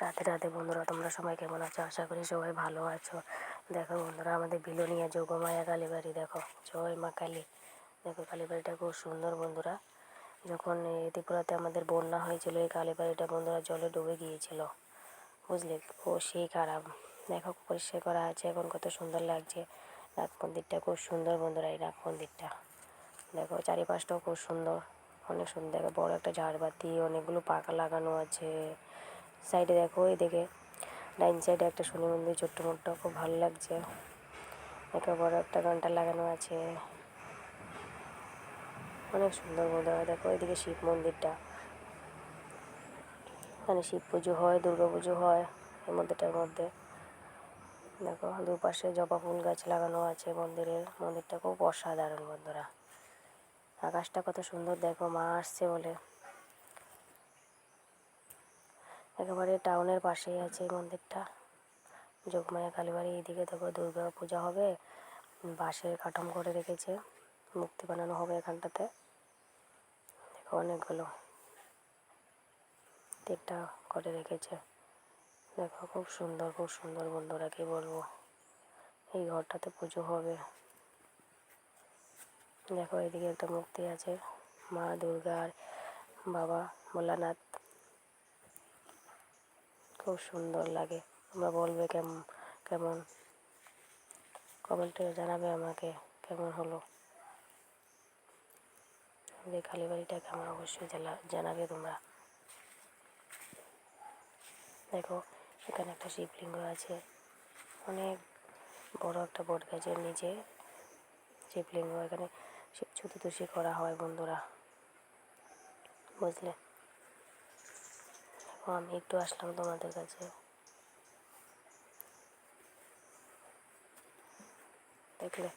রাতে রাতে বন্ধুরা, তোমরা সবাই কেমন আছো? আশা করি সবাই ভালো আছো। দেখো বন্ধুরা, আমাদের বিলোনিয়া যোগমায়া কালীবাড়ি দেখো। জয় মা কালী। দেখো কালীবাড়িটা খুব সুন্দর বন্ধুরা। যখন ত্রিপুরাতে আমাদের বন্যা হয়েছিল, এই কালীবাড়িটা বন্ধুরা জলে ডুবে গিয়েছিল। বুঝলে? ও সেই খারাপ। দেখো, পরিষ্কার করা আছে। এখন কত সুন্দর লাগছে। নাগ মন্দিরটা খুব সুন্দর বন্ধুরা, এই নাগ মন্দিরটা। দেখো, চারিপাশটাও খুব সুন্দর। অনেক সুন্দর। দেখো, বড় একটা ঝাড়বাতি, অনেকগুলো পাকা লাগানো আছে। সাইডে দেখো, এদিকে ডাইন সাইডে একটা শনি মন্দির, ছোট্ট মোট্ট, খুব ভালো লাগছে। দেখো বড় একটা ঘণ্টা লাগানো আছে। অনেক সুন্দর বন্ধুরা দেখো, এদিকে শিব মন্দিরটা। এখানে শিব পুজো হয়, দুর্গা পুজো হয়, এই মন্দিরটার মধ্যে। দেখো, দুপাশে জবা ফুল গাছ লাগানো আছে মন্দিরের। মন্দিরটা খুব অসাধারণ বন্ধুরা। আকাশটা কত সুন্দর, দেখো, মা আসছে বলে। একেবারে টাউনের পাশেই আছে এই মন্দিরটা। যোগমায়া কালীবাড়ি, এইদিকে দেখো দুর্গা পূজা হবে, বাঁশের কাঠাম করে রেখেছে, মূর্তি বানানো হবে এখানটাতে। দেখো অনেকগুলো তিনটা করে রেখেছে। দেখো খুব সুন্দর খুব সুন্দর বন্ধুরা, কি বলব? এই ঘরটাতে পুজো হবে। দেখো এদিকে একটা মূর্তি আছে, মা দুর্গার বাবা ভোলানাথ। খুব সুন্দর লাগে। তোমরা বলবে কেমন কেমন? কমেন্টে জানাবে আমাকে কেমন হলো। যে কালীবাড়িটা কেমন অবশ্যই জানা- জানাবে তোমরা। দেখো, এখানে একটা শিবলিঙ্গ আছে। অনেক বড় একটা বট গাছের নিচে শিবলিঙ্গ। এখানে শিব চতুর্দশী করা হয় বন্ধুরা। বুঝলে? দেখো আমি একটু আসলাম তোমাদের কাছে। দেখলে?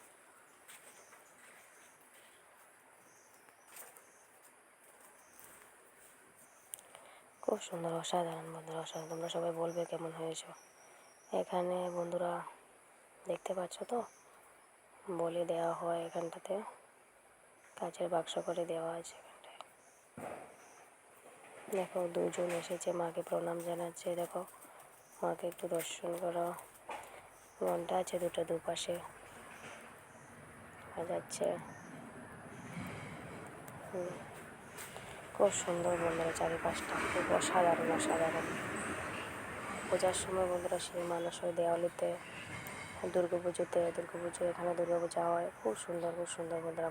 খুব সুন্দর, অসাধারণ বন্ধুরা, অসাধারণ। তোমরা সবাই বলবে কেমন হয়েছে। এখানে বন্ধুরা, দেখতে পাচ্ছ তো? বলে দেওয়া হয় এখানটাতে। কাচের বাক্স করে দেওয়া আছে এখানটায়। দেখো দুজন এসেছে, মাকে প্রণাম জানাচ্ছে, দেখো। মাকে একটু দর্শন করো। ঘণ্টা আছে দুটো দুপাশে। যাচ্ছে খুব সুন্দর বন্ধুরা চারিপাশটা। খুব অসাধারণ অসাধারণ। পূজার সময় বন্ধুরা সেই মানুষ ওই দেওয়ালিতে দুর্গা পুজোতে দুর্গা পুজো এখানে দুর্গা পূজা হয়। খুব সুন্দর খুব সুন্দর বন্ধুরা।